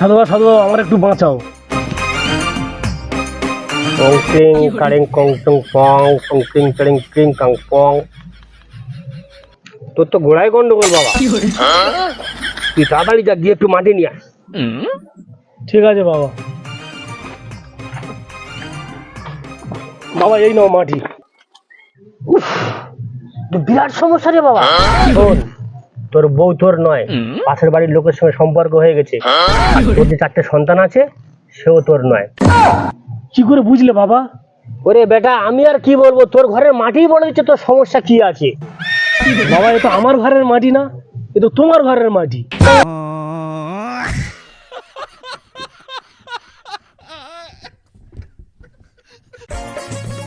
সাধু বাবা সাধু বাবা আমার একটু বাঁচাও। কং টিং কারিং কং টং পং কং টিং কারিং টিং কাং পং। তোর তো ঘোড়াই গন্ডগোল বাবা। তুই তাড়াতাড়ি যা গিয়ে একটু মাটি নিয়ে ঠিক আছে বাবা। বাবা এই নাও মাটি। বিরাট সমস্যা রে বাবা। তোর বউ তোর নয়। পাশের বাড়ির লোকের সঙ্গে সম্পর্ক হয়ে গেছে। তোর যে চারটে সন্তান আছে সেও তোর নয়। কি করে বুঝলে বাবা? ওরে বেটা আমি আর কি বলব? তোর ঘরের মাটি বলে দিচ্ছে তোর সমস্যা কি আছে? বাবা এ তো আমার ঘরের মাটি না এ তো তোমার ঘরের মাটি।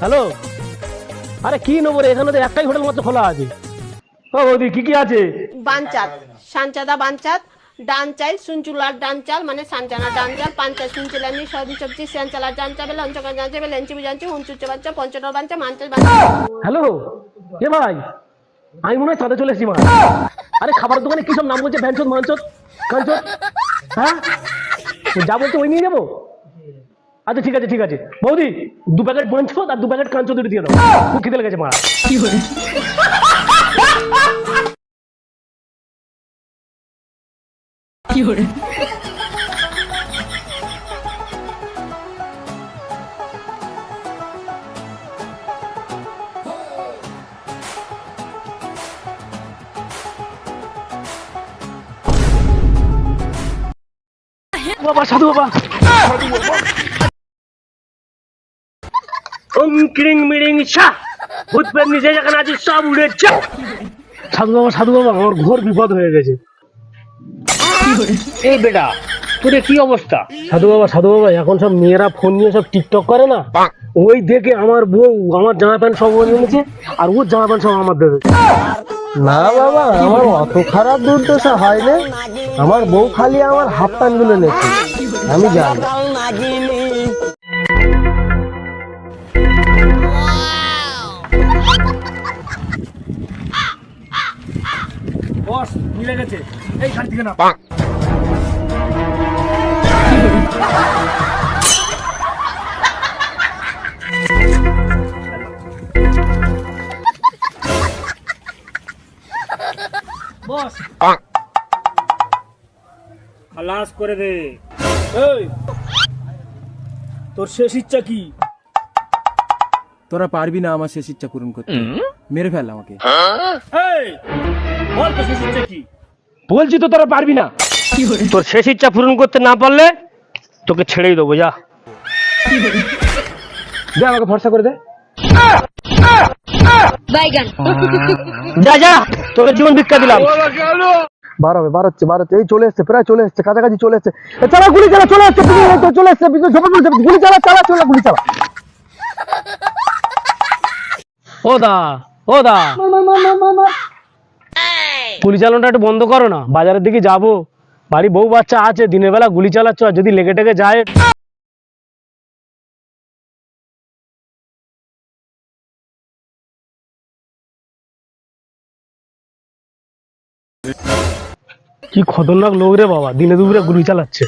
হ্যালো? আরে কি নেব রে? এখানে তো একটাই হোটেল মাত্র খোলা আছে। ও বৌদি কি কি আছে? বাঞ্চাত সানচাদা বাঞ্চাত ডান চাই সুনচুলার ডান চাল মানে সানচানা ডান চাল পাঞ্চা সুনচুলানি সবজি সানচালার ডান চাবেল অঞ্চকার ডান চাবেল এনচি বুঝাঞ্চি হুঞ্চুচ্চ বাচ্চা পঞ্চটর বাঞ্চা মাঞ্চাল বাঞ্চা হ্যালো? এ ভাই? আমি মনে হয় চাঁদে চলে এসেছি মা। আরে খাবার দোকানে কি সব নাম বলছে? ভ্যানচোদ মানচোদ কাঞ্চোদ? হ্যাঁ? যা বলছে ওই নিয়ে যাব আচ্ছা ঠিক আছে ঠিক আছে। বৌদি দু প্যাকেট বাঞ্চোদ আর দু প্যাকেট কাঞ্চোদ দিয়ে দাও। খুব খিদে লেগেছে মা। বাবা সাধু বাবা। ওম ক্রিং মিরিং শা ভূত প্রেত নিজে যেখানে আছে সব উড়ে সাধু বাবা সাধু বাবা আমার ঘোর বিপদ হয়ে গেছে। এই বেটা তোর কি অবস্থা? সাধু বাবা সাধু বাবা এখন সব মেয়েরা ফোন নিয়ে সব টিকটক করে না? ওই দেখে আমার বউ আমার জামা প্যান্ট সব ওর এনেছে আর ওর জামা প্যান্ট সব আমার দেবে। না বাবা আমার অত খারাপ দুর্দশা হয়নি আমার বউ খালি আমার হাফ প্যান্টগুলো নেছে আমি জানি। বস মিলে গেছে। এই খান থেকে না খালাস করে দে। এই তোর শেষ ইচ্ছা কি? তোরা পারবি না আমার শেষ ইচ্ছা পূরণ করতে। মেরে ফেল আমাকে। এই বল তোর শেষ ইচ্ছা কি? বলছি তো তোরা পারবি না। তোর শেষ ইচ্ছা পূরণ করতে না পারলে তোকে ছেড়েই দেবো যা। দে আমাকে ভরসা করে দে। যা যা তোকে জীবন ভিক্ষা দিলাম। বার হবে বার হচ্ছে বার হচ্ছে। এই চলে এসছে প্রায় চলে এসছে কাছাকাছি চলে এসছে। চালা গুলি চালা চলে তো চলে এসছে গুলি চালা চালা চলে গুলি চালা। ও দা ও দা গুলি চালানোটা একটু বন্ধ করো না বাজারের দিকে যাব। বাড়ি বউ বাচ্চা আছে দিনের বেলা গুলি চালাচ্ছ আর যদি লেগে টেগে যায়। কি খতরনাক লোক রে বাবা? দিনে দুপুরে গুলি চালাচ্ছে।